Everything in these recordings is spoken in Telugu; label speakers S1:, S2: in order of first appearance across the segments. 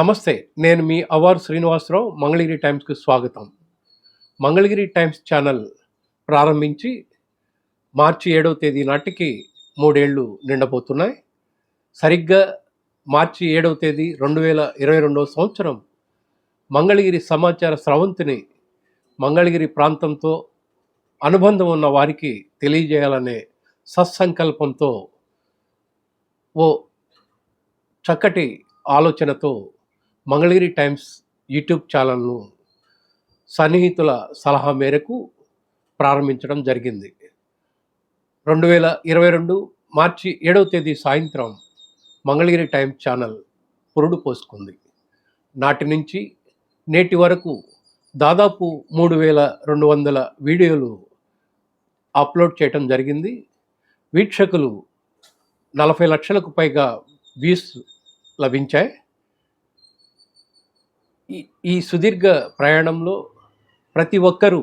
S1: నమస్తే నేను మీ అవార్ శ్రీనివాసరావు మంగళగిరి టైమ్స్కి స్వాగతం. మంగళగిరి టైమ్స్ ఛానల్ ప్రారంభించి మార్చి ఏడవ తేదీ నాటికి మూడేళ్ళు నిండబోతున్నాయి. సరిగ్గా మార్చి ఏడవ తేదీ రెండు వేల ఇరవై రెండవ సంవత్సరం మంగళగిరి సమాచార స్రవంతిని మంగళగిరి ప్రాంతంతో అనుబంధం ఉన్న వారికి తెలియజేయాలనే సత్సంకల్పంతో ఓ చక్కటి ఆలోచనతో మంగళగిరి టైమ్స్ యూట్యూబ్ ఛానల్ను సన్నిహితుల సలహా మేరకు ప్రారంభించడం జరిగింది. రెండు వేల ఇరవై రెండు మార్చి ఏడవ తేదీ సాయంత్రం మంగళగిరి టైమ్స్ ఛానల్ పురుడు పోసుకుంది. నాటి నుంచి నేటి వరకు దాదాపు మూడు వేల రెండు వందల వీడియోలు అప్లోడ్ చేయటం జరిగింది. వీక్షకులు నలభై లక్షలకు పైగా వ్యూస్ లభించాయి. ఈ ఈ సుదీర్ఘ ప్రయాణంలో ప్రతి ఒక్కరూ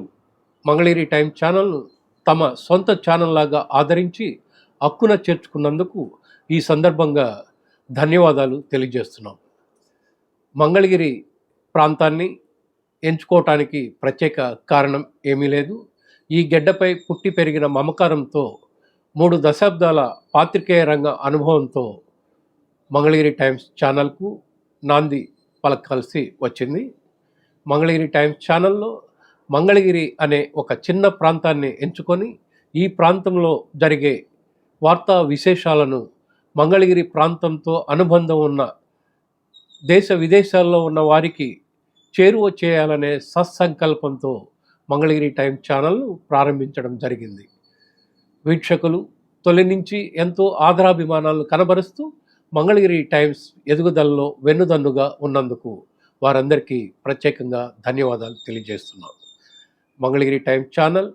S1: మంగళగిరి టైం ఛానల్ను తమ సొంత ఛానల్ లాగా ఆదరించి హక్కున చేర్చుకున్నందుకు ఈ సందర్భంగా ధన్యవాదాలు తెలియజేస్తున్నాం. మంగళగిరి ప్రాంతాన్ని ఎంచుకోవటానికి ప్రత్యేక కారణం ఏమీ లేదు. ఈ గెడ్డపై పుట్టి పెరిగిన మమకారంతో మూడు దశాబ్దాల పాత్రికేయ రంగ అనుభవంతో మంగళగిరి టైమ్స్ ఛానల్కు నాంది పలకాల్సి వచ్చింది. మంగళగిరి టైమ్స్ ఛానల్లో మంగళగిరి అనే ఒక చిన్న ప్రాంతాన్ని ఎంచుకొని ఈ ప్రాంతంలో జరిగే వార్తా విశేషాలను మంగళగిరి ప్రాంతంతో అనుబంధం ఉన్న దేశ విదేశాల్లో ఉన్న వారికి చేరువ చేయాలనే సత్సంకల్పంతో మంగళగిరి టైం ఛానల్ను ప్రారంభించడం జరిగింది. వీక్షకులు తొలి నుంచి ఎంతో ఆదరాభిమానాలు కనబరుస్తూ మంగళగిరి టైమ్స్ ఎదుగుదలలో వెన్నుదన్నుగా ఉన్నందుకు వారందరికీ ప్రత్యేకంగా ధన్యవాదాలు తెలియజేస్తున్నాం. మంగళగిరి టైమ్స్ ఛానల్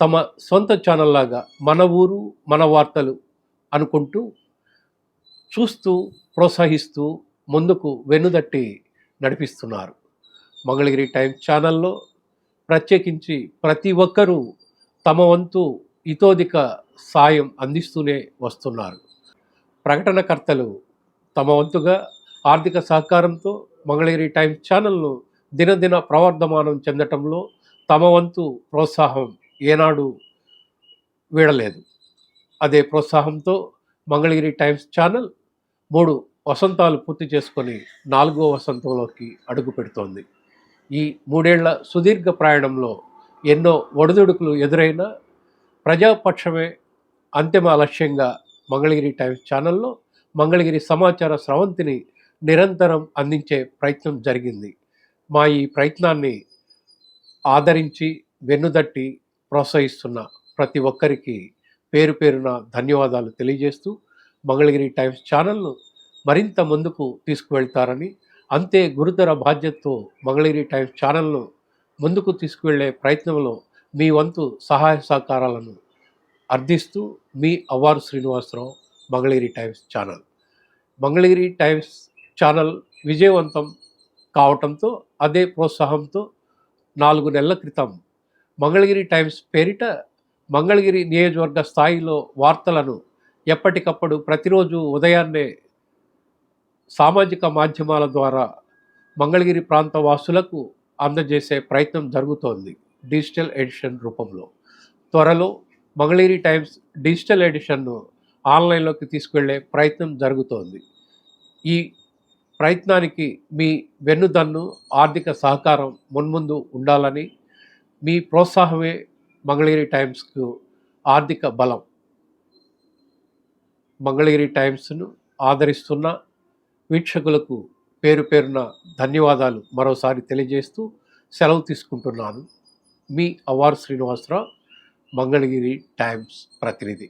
S1: తమ సొంత ఛానల్ లాగా మన ఊరు మన వార్తలు అనుకుంటూ చూస్తూ ప్రోత్సహిస్తూ ముందుకు వెన్నుదట్టి నడిపిస్తున్నారు. మంగళగిరి టైమ్స్ ఛానల్లో ప్రత్యేకించి ప్రతి ఒక్కరూ తమ వంతు ఇతోధిక సాయం అందిస్తూనే వస్తున్నారు. ప్రకటనకర్తలు తమ వంతుగా ఆర్థిక సహకారంతో మంగళగిరి టైమ్స్ ఛానల్ను దినదిన ప్రవర్ధమానం చెందటంలో తమ వంతు ప్రోత్సాహం ఏనాడు వీడలేదు. అదే ప్రోత్సాహంతో మంగళగిరి టైమ్స్ ఛానల్ మూడు వసంతాలు పూర్తి చేసుకొని నాలుగో వసంతంలోకి అడుగు పెడుతోంది. ఈ మూడేళ్ళ సుదీర్ఘ ప్రయాణంలో ఎన్నో ఒడిదుడుకులు ఎదురైనా ప్రజాపక్షమే అంతిమ లక్ష్యంగా మంగళగిరి టైమ్స్ ఛానల్లో మంగళగిరి సమాచార స్రవంతిని నిరంతరం అందించే ప్రయత్నం జరిగింది. మా ఈ ప్రయత్నాన్ని ఆదరించి వెన్నుదట్టి ప్రోత్సహిస్తున్న ప్రతి ఒక్కరికి పేరు పేరున ధన్యవాదాలు తెలియజేస్తూ మంగళగిరి టైమ్స్ ఛానల్ను మరింత ముందుకు తీసుకువెళ్తారని అంతే గురుతర బాధ్యతతో మంగళగిరి టైమ్స్ ఛానల్ను ముందుకు తీసుకువెళ్ళే ప్రయత్నంలో మీ వంతు సహాయ సహకారాలను అర్థిస్తూ మీ Avvaru Srinivasarao Mangalagiri Times channel. Mangalagiri Times channel విజయవంతం కావటంతో అదే ప్రోత్సాహంతో నాలుగు నెలల క్రితం మంగళగిరి టైమ్స్ పేరిట మంగళగిరి నియోజకవర్గ స్థాయిలో వార్తలను ఎప్పటికప్పుడు ప్రతిరోజు ఉదయాన్నే సామాజిక మాధ్యమాల ద్వారా మంగళగిరి ప్రాంత వాసులకు అందజేసే ప్రయత్నం జరుగుతోంది. డిజిటల్ ఎడిషన్ రూపంలో. త్వరలో మంగళగిరి టైమ్స్ డిజిటల్ ఎడిషన్ను ఆన్లైన్లోకి తీసుకెళ్ళే ప్రయత్నం జరుగుతోంది. ఈ ప్రయత్నానికి మీ వెన్నుదన్ను ఆర్థిక సహకారం మున్ముందు ఉండాలని మీ ప్రోత్సాహమే మంగళగిరి టైమ్స్కు ఆర్థిక బలం. మంగళగిరి టైమ్స్ను ఆదరిస్తున్న వీక్షకులకు పేరు పేరున ధన్యవాదాలు మరోసారి తెలియజేస్తూ సెలవు తీసుకుంటున్నాను. మీ అవార్ శ్రీనివాసరావు. మంగళగిరి టైమ్స్ ప్రతినిధి.